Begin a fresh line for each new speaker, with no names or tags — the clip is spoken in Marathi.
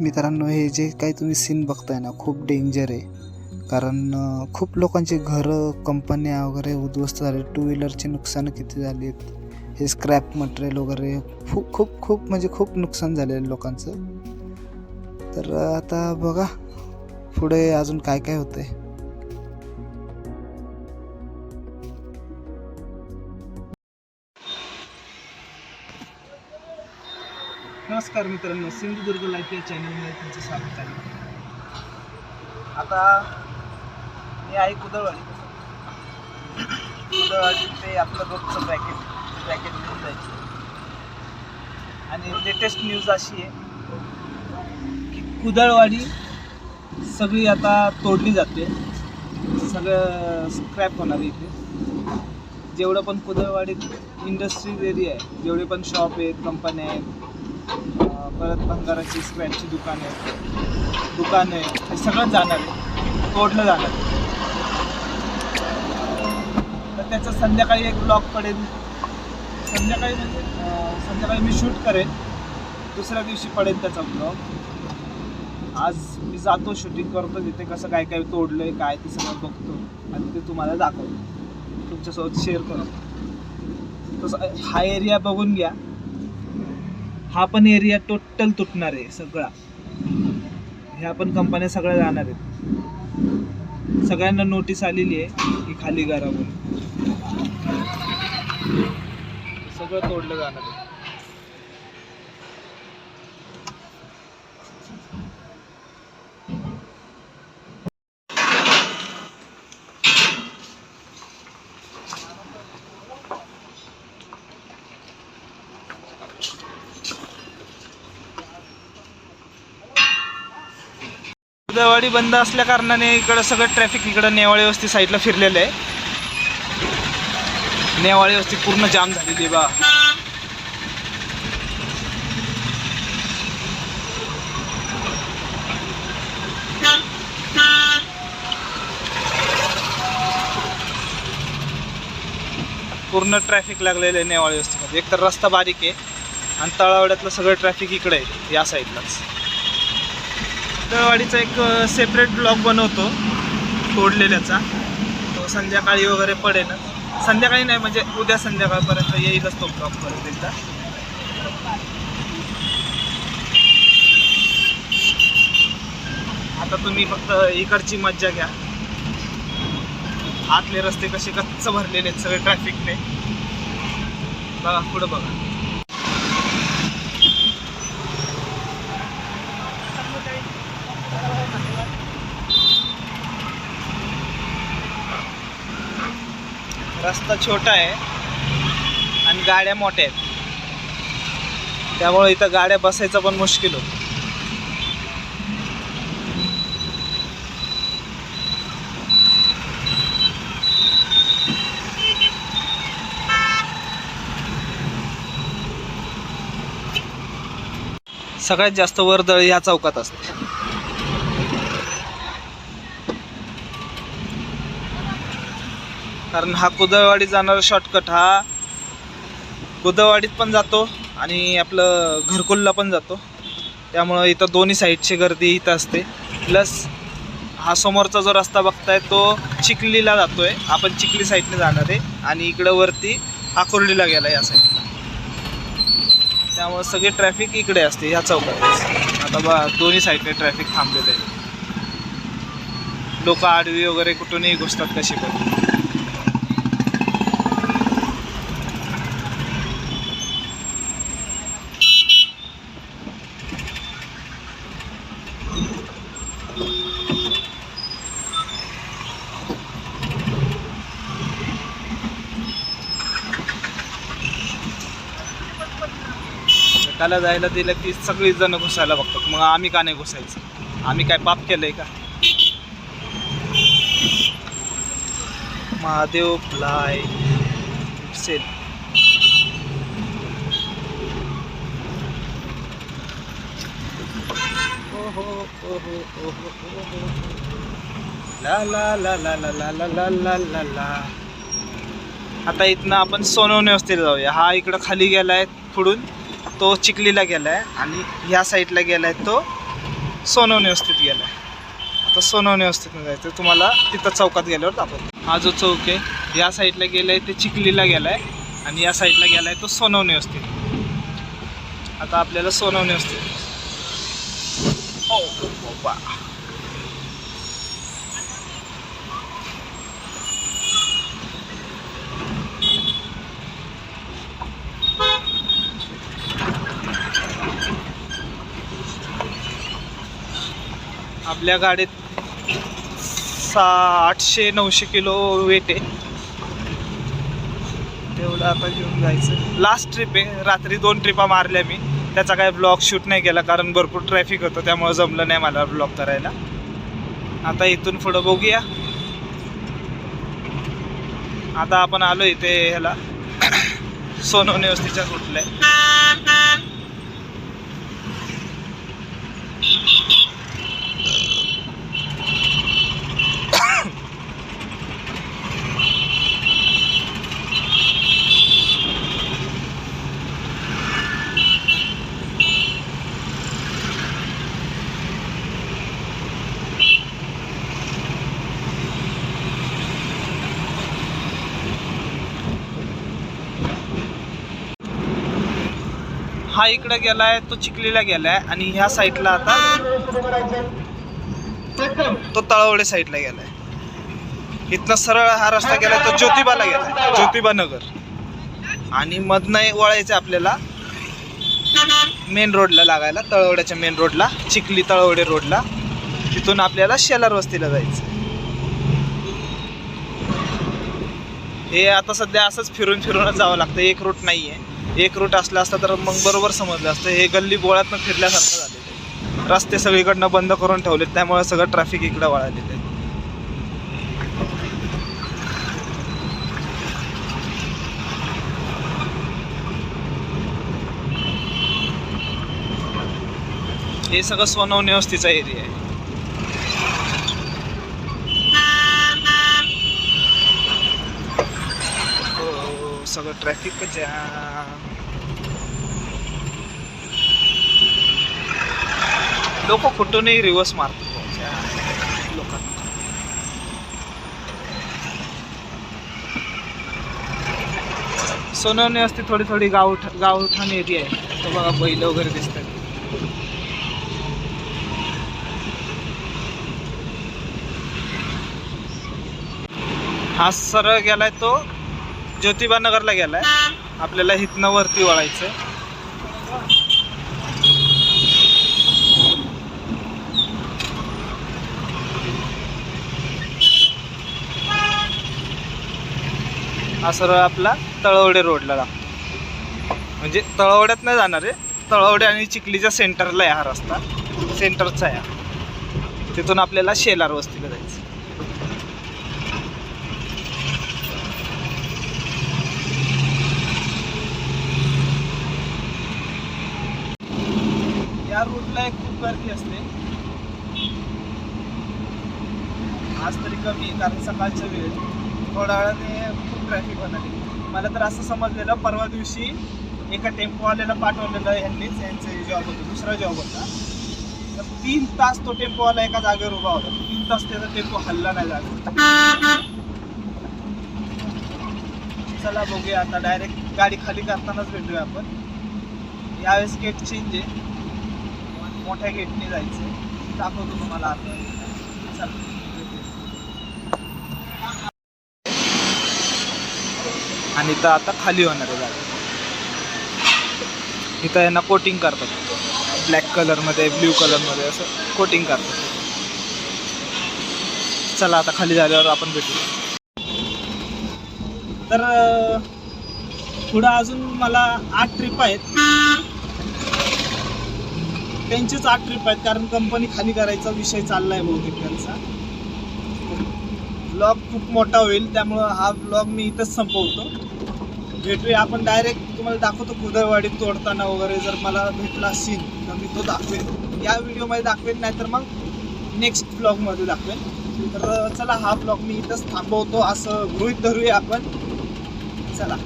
मित्रांनो हे जे काही तुम्ही सीन बघताय ना खूप डेंजर आहे. कारण खूप लोकांची घरं कंपन्या वगैरे उद्ध्वस्त झाले. टू व्हीलरचे नुकसान किती झाले आहेत? हे स्क्रॅप मटेरियल वगैरे खूप खूप खूप म्हणजे खूप नुकसान झालेलं आहे लोकांचं. तर आता बघा पुढे अजून काय काय होतं आहे नमस्कार मित्रांनो सिंधुदुर्ग लाईफ या चॅनलमध्ये तुमचं स्वागत आहे. आता मी आहे कुदळवाडी. कुदळवाडी ते आपलं रोजचं पॅकेट ब्रॅकेट घेऊन जायचं. आणि लेटेस्ट न्यूज अशी आहे की कुदळवाडी सगळी आता तोडली जाते. सगळं स्क्रॅप होणार इथे. जेवढं पण कुदळवाडीत इंडस्ट्रीज एरिया आहे जेवढे पण शॉप आहेत कंपन्या आहेत परत भंगाराची स्क्रॅपची दुकाने दुकाने आहे. हे सगळं जाणार आहे. तोडलं जाणार आहे. तर त्याचं संध्याकाळी एक ब्लॉग पडेल. संध्याकाळी म्हणजे संध्याकाळी मी शूट करेन. दुसऱ्या दिवशी पडेल त्याचा ब्लॉग आज मी जातो शूटिंग करतो. तिथे कसं काय काय तोडलंय काय ते सगळं बघतो. आणि ते तुम्हाला दाखवतो. तुमच्यासोबत शेअर करतो. तसं हा एरिया बघून घ्या. हा पण एरिया टोटल तुटणार आहे सगळा. ह्या पण कंपन्या सगळ्या जाणार आहेत. सगळ्यांना नोटीस आलेली आहे की खाली घरावर सगळं तोडलं जाणार आहे. दवाडी बंद असल्या कारणाने इकडं सगळं ट्रॅफिक इकडं नेवाळी वस्ती साईडला फिरलेलं आहे. नेवाळी वस्ती पूर्ण जाम झालेली बा. पूर्ण ट्रॅफिक लागलेलं आहे नेवाळी वस्तीमध्ये. एक तर रस्ता बारीक आहे आणि तळावड्यातलं सगळं ट्रॅफिक इकडे आहे या साईडलाच दळवाडीचा एक सेपरेट ब्लॉग बनवतो तोडलेल्याचा तो संध्याकाळी वगैरे पडेल. संध्याकाळी नाही म्हणजे उद्या संध्याकाळपर्यंत येईलच तो ब्लॉग परत एकदा. आता तुम्ही फक्त इकडची मज्जा घ्या. आतले रस्ते कसे कच्च भरलेले आहेत सगळे ट्रॅफिकने बघा पुढं बघा. रस्ता छोटा आहे आणि गाड्या मोठ्या आहेत. त्यामुळे इथं गाड्या बसायचं पण मुश्किल होतं. सगळ्यात जास्त वर्दळ ह्या चौकात असते. कारण हा कुदळवाडी जाणारा शॉर्टकट हा कुदळवाडीत पण जातो आणि आपलं घरकुलला पण जातो. त्यामुळं इथं दोन्ही साईडची गर्दी इथं असते. प्लस हा समोरचा जो रस्ता बघताय तो चिखलीला जातोय. आपण चिखली साईडने जाणार आहे आणि इकडं वरती आकुर्डीला गेला या साईडला त्यामुळं सगळी ट्रॅफिक इकडे असते ह्या चौकात आता बा दोन्ही साईडने ट्रॅफिक थांबलेलं आहे. लोक आडवी वगैरे कुठूनही घुसतात कशी पण. त्याला जायला दिलं की सगळी जण घुसायला बघतात मग आम्ही का नाही घुसायचं आम्ही काय पाप केलंय का महादेव फ्लाय सेल ला ला ला ला ला ला ला ला ला ला ला आता इथनं आपण सोनवणे वस्तीला जाऊया हा इकडं खाली गेलाय पुढून तो चिखलीला गेला आहे आणि ह्या साईडला गेला आहे तो सोनवणे वस्तीत आहे आता सोनवणे वस्तीतनं जायचं तुम्हाला तिथं चौकात गेल्यावर दाखवतो. हा जो चौक आहे या साईडला गेला आहे ते चिखलीला गेला आहे आणि या साईडला गेला आहे तो सोनवणे वस्तीत. आता आपल्याला सोनवणे वस्तीत. हो, हो, हो, ओ बा आपल्या गाडीत सा आठशे नऊशे किलो वेट आहे. तेवढं आता घेऊन जायचं. लास्ट ट्रिप आहे. रात्री दोन ट्रिपा मारल्या मी. त्याचा काय ब्लॉग शूट नाही केला कारण भरपूर ट्रॅफिक होतं. त्यामुळे जमलं नाही मला ब्लॉग करायला. आता इथून पुढं बघूया. आता आपण आलो इथे ह्याला. सोनवणे वस्तीच्या कुठल्या हा इकडे गेलाय तो चिखलीला गेलाय आणि ह्या साईडला आता तो तळवडे साईडला गेलाय. इथनं सरळ हा रस्ता गेलाय तो ज्योतिबाला गेलाय. ज्योतिबा नगर. आणि मधनं वळायचं आपल्याला. मेन रोडला लागायला तळवड्याच्या मेन रोडला चिखली तळवडे रोडला. तिथून आपल्याला शेलार वस्तीला जायचं. हे आता सध्या असंच फिरून फिरूनच जावं लागतं एक रूट नाही आहे एक रूट असला असता तर मग बरोबर समजलं असतं. हे गल्ली बोळातनं फिरल्यासारखं झालेलं आहे. रस्ते सगळीकडनं बंद करून ठेवलेत त्यामुळे सगळं ट्रॅफिक इकडं वळालेलं आहे. हे सगळं सोनवणे वस्तीचा एरिया आहे. हो, सगळं ट्रॅफिक जाम. लोक कुठूनही रिवर्स मारतात. लोकांना सोनवणे असते थोडी थोडी गाव गावठाण एरिया आहे. तो बघा बैल वगैरे दिसतात. हा सरळ गेलाय तो ज्योतिबा नगरला गेलाय. आपल्याला इथनं वरती वळायचं हा सरळ आपला तळवडे रोडला लागतो म्हणजे तळवड्यात नाही जाणार आहे. तळवडे आणि चिखलीच्या सेंटरला आहे हा रस्ता. सेंटरचा आहे हा. तिथून आपल्याला शेलार वस्तीला जायचं. या रूटला एक खूप गर्दी असते. आज तरी कमी कारण सकाळच्या वेळ. थोड्या वेळाने खूप ट्रॅफिक होणार मला तर असं समजलेलं परवा दिवशी एका टेम्पोवाल्याला पाठवलेलं यांनीच यांचे जॉब होतं दुसरा जॉब होता. तर तीन तास तो टेम्पोवाला एका जागेवर उभा होता. तीन तास त्याचा टेम्पो हल्ला नाही जागा चला बघूया आता डायरेक्ट गाडी खाली करतानाच भेटूया आपण. यावेळेस गेट चेंज आहे. मोठ्या गेटने जायचं दाखवतो तुम्हाला आता. चला. आणि इथं आता खाली होणार आहे जागा इथं यांना कोटिंग करतात. ब्लॅक कलरमध्ये ब्ल्यू कलरमध्ये असं कोटिंग करतात. चला आता खाली झाल्यावर आपण भेटू तर पुढं अजून मला आठ ट्रिप आहेत. त्यांचीच आठ ट्रिप आहेत कारण कंपनी खाली करायचा विषय चाललाय बहुतेक त्यांचा. ब्लॉग खूप मोठा होईल त्यामुळं हा ब्लॉग मी इथंच संपवतो. भेटूया आपण डायरेक्ट तुम्हाला दाखवतो कुदळवाडी तोडताना वगैरे जर मला भेटला सीन तर मी तो दाखवेन. या व्हिडिओमध्ये दाखवेन नाहीतर मग नेक्स्ट ब्लॉगमध्ये दाखवेन. तर चला हा ब्लॉग मी इथंच थांबवतो असं गृहित धरूया आपण. चला.